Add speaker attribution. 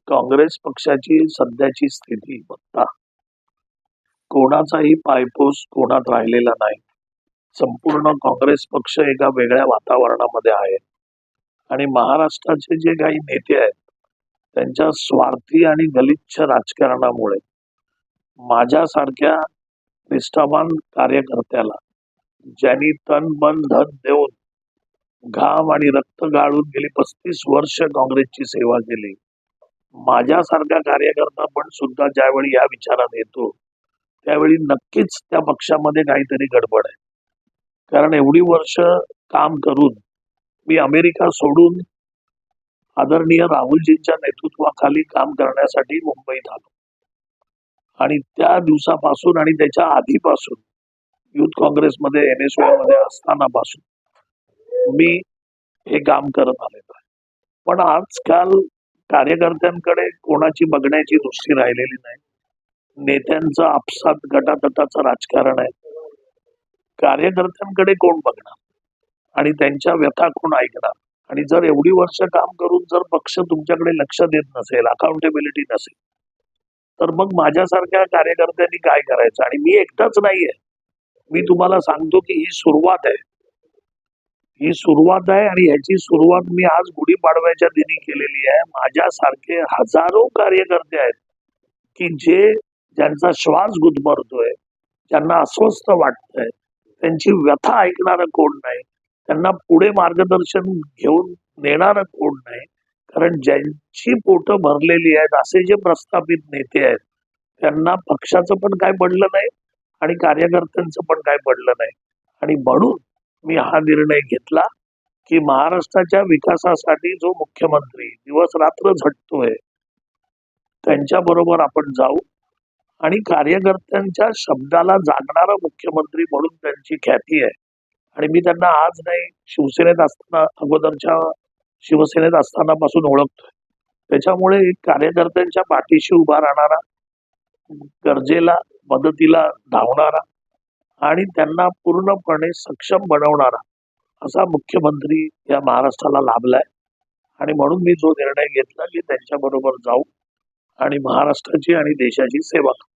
Speaker 1: काँग्रेस पक्षाची सध्याची स्थिती बघता. कोणाचाही पायपोस कोणात राहिलेला नाही. संपूर्ण काँग्रेस पक्ष एका वेगळ्या वातावरणामध्ये आहे. आणि महाराष्ट्राचे जे काही नेते आहेत त्यांच्या स्वार्थी आणि गलिच्छ राजकारणामुळे माझ्यासारख्या निष्ठावान कार्यकर्त्याला ज्यांनी तन मन धन देऊन घाम आणि रक्त गाळून गेली पस्तीस वर्ष काँग्रेसची सेवा केली माझ्यासारखा कार्यकर्ता पण सुद्धा ज्यावेळी या विचारात येतो त्यावेळी नक्कीच त्या पक्षामध्ये काहीतरी गडबड आहे. कारण एवढी वर्ष काम करून मी अमेरिका सोडून आदरणीय राहुलजींच्या नेतृत्वाखाली काम करण्यासाठी मुंबईत आलो. आणि त्या दिवसापासून आणि त्याच्या आधीपासून युथ काँग्रेसमध्ये एन एसमध्ये असतानापासून मी हे काम करत आलेलो आहे. पण आजकाल कार्यकर्त्यांकडे कोणाची बघण्याची दृष्टी राहिलेली नाही. नेत्यांचा आपसात गटातटाचं राजकारण आहे. कार्यकर्त्यांकडे कोण बघणार? आणि त्यांच्या व्यथा कोण ऐकणार? आणि जर एवढी वर्ष काम करून जर पक्ष तुमच्याकडे लक्ष देत नसेल अकाउंटेबिलिटी नसेल तर मग माझ्यासारख्या कार्यकर्त्यांनी काय करायचं? आणि मी एकटाच नाहीये. मी तुम्हाला सांगतो की ही सुरुवात आहे. ही सुरुवात आहे आणि ह्याची सुरुवात मी आज गुढीपाडव्याच्या दिनी केलेली आहे. माझ्यासारखे हजारो कार्यकर्ते आहेत की जे ज्यांचा श्वास गुदमरतोय ज्यांना अस्वस्थ वाटतंय त्यांची व्यथा ऐकणारं कोण नाही त्यांना पुढे मार्गदर्शन घेऊन नेणारं कोण नाही कारण ज्यांची पोटं भरलेली आहेत असे जे प्रस्थापित नेते आहेत त्यांना पक्षाचं पण काय पडलं नाही आणि कार्यकर्त्यांचं पण काय पडलं नाही. आणि म्हणून मी हा निर्णय घेतला की महाराष्ट्राच्या विकासासाठी जो मुख्यमंत्री दिवस रात्र झटतोय त्यांच्या बरोबर आपण जाऊ आणि कार्यकर्त्यांच्या शब्दाला जागणारा मुख्यमंत्री म्हणून त्यांची ख्याती आहे. आणि मी त्यांना आज नाही शिवसेनेत असताना अगोदरच्या शिवसेनेत असतानापासून ओळखतोय. त्याच्यामुळे कार्यकर्त्यांच्या पाठीशी उभा राहणारा गरजेला मदतीला धावणारा आणि त्यांना पूर्णपणे सक्षम बनवणारा असा मुख्यमंत्री या महाराष्ट्राला लाभलाय. आणि म्हणून मी जो निर्णय घेतला की त्यांच्या बरोबर जाऊ आणि महाराष्ट्राची आणि देशाची सेवा करू.